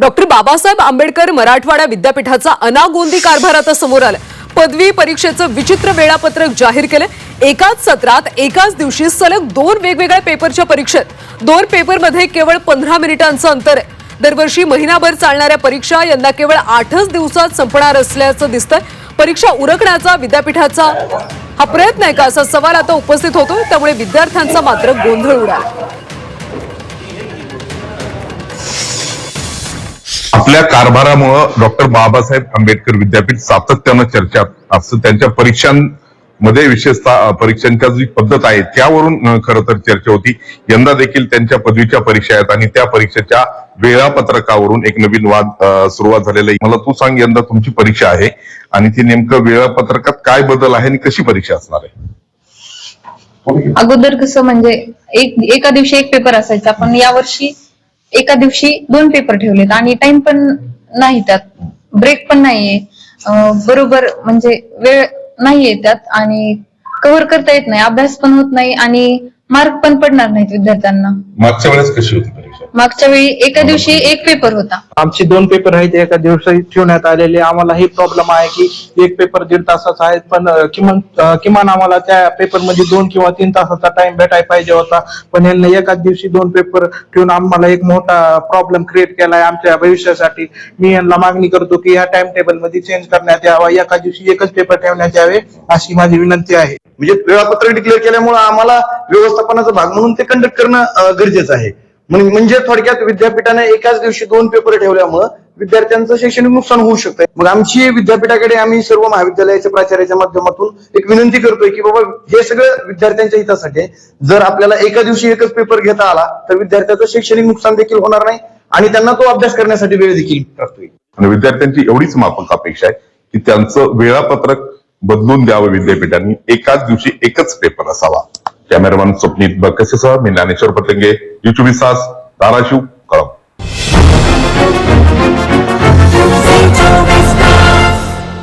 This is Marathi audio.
डॉक्टर बाबासाहेब आंबेडकर मराठवाडा विद्यापीठाचा अनागोंदी कारभार आता समोर आला पदवी परीक्षेचं विचित्र वेळापत्रक जाहीर केलं एकाच सत्रात एकाच दिवशी सलग दोन वेगवेगळ्या पेपरच्या परीक्षेत. दोन पेपरमध्ये केवळ पंधरा मिनिटांचं अंतर आहे. दरवर्षी महिनाभर चालणाऱ्या परीक्षा यंदा केवळ आठच दिवसात संपणार असल्याचं दिसतंय. परीक्षा उरकण्याचा विद्यापीठाचा हा प्रयत्न आहे का? असा सवाल आता उपस्थित होतो त्यामुळे विद्यार्थ्यांचा मात्र गोंधळ उडाला. आपल्या कारभारामुळं डॉक्टर बाबासाहेब आंबेडकर विद्यापीठ सातत्यानं चर्चा असं त्यांच्या परीक्षांमध्ये विशेषतः परीक्षांच्या जी पद्धत आहे त्यावरून खरं तर चर्चा होती. यंदा देखील त्यांच्या पदवीच्या परीक्षा आहेत आणि त्या परीक्षेच्या वेळापत्रकावरून एक नवीन वाद सुरुवात झालेला आहे. मला तू सांग यंदा तुमची परीक्षा आहे आणि ती नेमकं वेळापत्रकात काय बदल आहे आणि कशी परीक्षा असणार आहे? अगोदर कसं म्हणजे एक एका दिवशी एक पेपर असायचा पण यावर्षी एका दिवशी दोन पेपर ठेवलेत आणि टाइम पण नाही त्यात. ब्रेक पण नाहीये. बरोबर म्हणजे वेळ नाहीये त्यात आणि कव्हर करता येत नाही. अभ्यास पण होत नाही आणि मार्क पण पडणार नाहीत विद्यार्थ्यांना. मागच्या वेळेस कशी होती? मागच्या वेळी एका दिवशी एक पेपर होता. आमचे दोन पेपर आहेत एका दिवशी ठेवण्यात आलेले. आम्हाला हे प्रॉब्लेम आहे की एक पेपर दीड तासाचा आहे पण किमान किमान आम्हाला त्या पेपरमध्ये दोन किंवा तीन तासाचा टाइम भेटायला पाहिजे होता. पण यांनी एकाच दिवशी दोन पेपर ठेवून आम्हाला एक मोठा प्रॉब्लेम क्रिएट केलाय आमच्या भविष्यासाठी. मी यांना मागणी करतो की या टाइम टेबलमध्ये चेंज करण्यात यावा. एका दिवशी एकच पेपर ठेवण्यात यावे अशी माझी विनंती आहे. म्हणजे वेळापत्रक डिक्लेअर केल्यामुळे आम्हाला व्यवस्थापनाचा भाग म्हणून ते कंडक्ट करणं गरजेचं आहे. म्हणजे थोडक्यात विद्यापीठाने एकाच दिवशी दोन पेपर ठेवल्यामुळं विद्यार्थ्यांचं शैक्षणिक नुकसान होऊ शकतं मग आमची विद्यापीठाकडे आम्ही सर्व महाविद्यालयाच्या प्राचार्याच्या माध्यमातून एक विनंती करतोय की बाबा हे सगळं विद्यार्थ्यांच्या हितासाठी जर आपल्याला एका दिवशी एकच पेपर घेता आला तर विद्यार्थ्याचं शैक्षणिक नुकसान देखील होणार नाही आणि त्यांना तो अभ्यास करण्यासाठी वेळ देखील प्राप्त होईल आणि विद्यार्थ्यांची एवढीच माफक अपेक्षा आहे की त्यांचं वेळापत्रक बदलून द्यावं विद्यापीठांनी. एकाच दिवशी एकच पेपर असावा. कॅमेरामॅन स्वप्नीत बकसेसह मी ज्ञानेश्वर पतंगे यू चोवीस तास धाराशिव